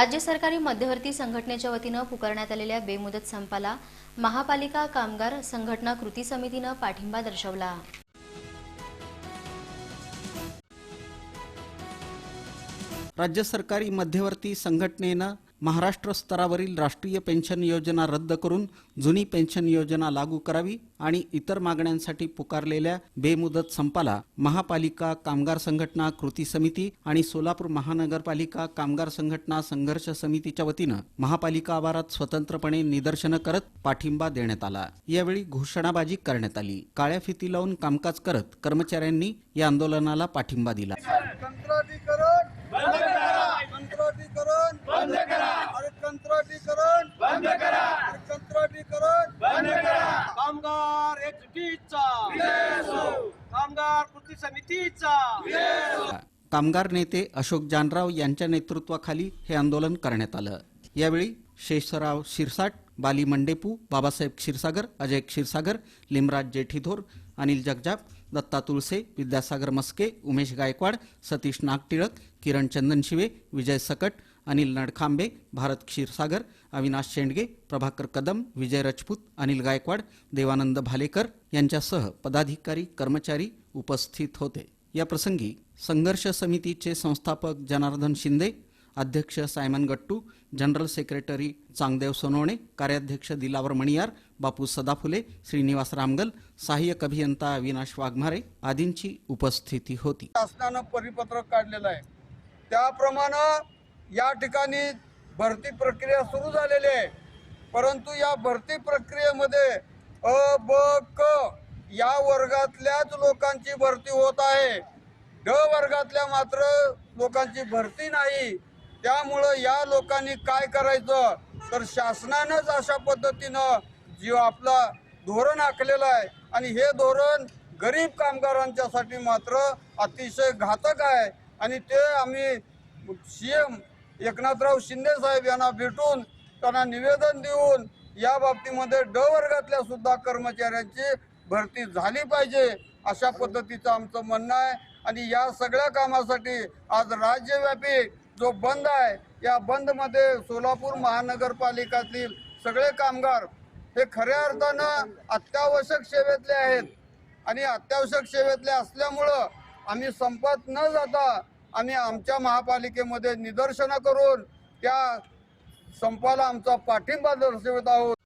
राज्य सरकारी मध्यवर्ती संघटनेच्या वतीनं पुकारण्यात आलेल्या बेमुदत संपाला महापालिका कामगार संघटना कृती समितीनं पाठिंबा दर्शवला. राज्य सरकारी मध्यवर्ती संघटनेनं महाराष्ट्र स्तरावरील राष्ट्रीय पेन्शन योजना रद्द करून जुनी पेन्शन योजना लागू करावी आणि इतर मागण्यांसाठी पुकारलेल्या बेमुदत संपाला महापालिका कामगार संघटना कृती समिती आणि सोलापूर महानगरपालिका कामगार संघटना संघर्ष समितीच्या वतीनं महापालिका आवारात स्वतंत्रपणे निदर्शनं करत पाठिंबा देण्यात आला. यावेळी घोषणाबाजी करण्यात आली. काळ्या फिती लावून कामकाज करत कर्मचाऱ्यांनी या आंदोलनाला पाठिंबा दिला. बंद करा. कंत्राटीकरण बंद करा. अरे कंत्राटीकरण बंद करा. अरे कंत्राटीकरण बंद करा. कामगार एकजुटीचा. कामगार कृती समितीचा. कामगार नेते अशोक जानराव यांच्या नेतृत्वाखाली हे आंदोलन करण्यात आलं. यावेळी शेषराव शिरसाट बाली मंडेपू बाबासाहेब क्षीरसागर अजय क्षीरसागर लिमराज जेठीधोर अनिल जगजाप दत्ता तुळसे विद्यासागर मस्के उमेश गायकवाड सतीश नागटिळक किरण चंदनशिवे विजय सकट अनिल नडखांबे भारत क्षीरसागर अविनाश शेंडगे प्रभाकर कदम विजय राजपूत अनिल गायकवाड देवानंद भालेकर यांच्यासह पदाधिकारी कर्मचारी उपस्थित होते. या प्रसंगी संघर्ष समितीचे संस्थापक जनार्दन शिंदे अध्यक्ष Simon Gattu general secretary Changdev Sonawane कार्याध्यक्ष दिलावर मणियार बापू सदाफुले श्रीनिवास रामगल सहाय्यक अभियंता अविनाश वाघमारे आदींची उपस्थिती होती. शासनानं परिपत्रक काढलेलं आहे. त्याप्रमाणे या ठिकाणी भरती प्रक्रिया सुरू झालेली आहे. परंतु या भरती प्रक्रियेमध्ये अ ब क या वर्गातल्याच लोकांची भरती होत आहे. ड वर्गातल्या मात्र लोकांची भरती नाही. त्यामुळं या लोकांनी काय करायचं? तर शासनानंच अशा पद्धतीनं जी आपला धोरण आखलेलं आहे. आणि हे धोरण गरीब कामगारांच्यासाठी मात्र अतिशय घातक आहे. आणि ते आम्ही सी एम एकनाथराव शिंदे साहेब यांना भेटून त्यांना निवेदन देऊन या बाबतीमध्ये ड वर्गातल्या सुद्धा कर्मचाऱ्यांची भरती झाली पाहिजे अशा पद्धतीचं आमचं म्हणणं आहे. आणि या सगळ्या कामासाठी आज राज्यव्यापी जो बंद आहे या बंदमध्ये सोलापूर महानगरपालिकातील सगळे कामगार हे खऱ्या अर्थानं अत्यावश्यक सेवेतले आहेत. आणि अत्यावश्यक सेवेतले असल्यामुळं आम्ही संपत न जाता आम्ही आमच्या महापालिकेमध्ये निदर्शनं करून त्या संपाला आमचा पाठिंबा दर्शवत आहोत.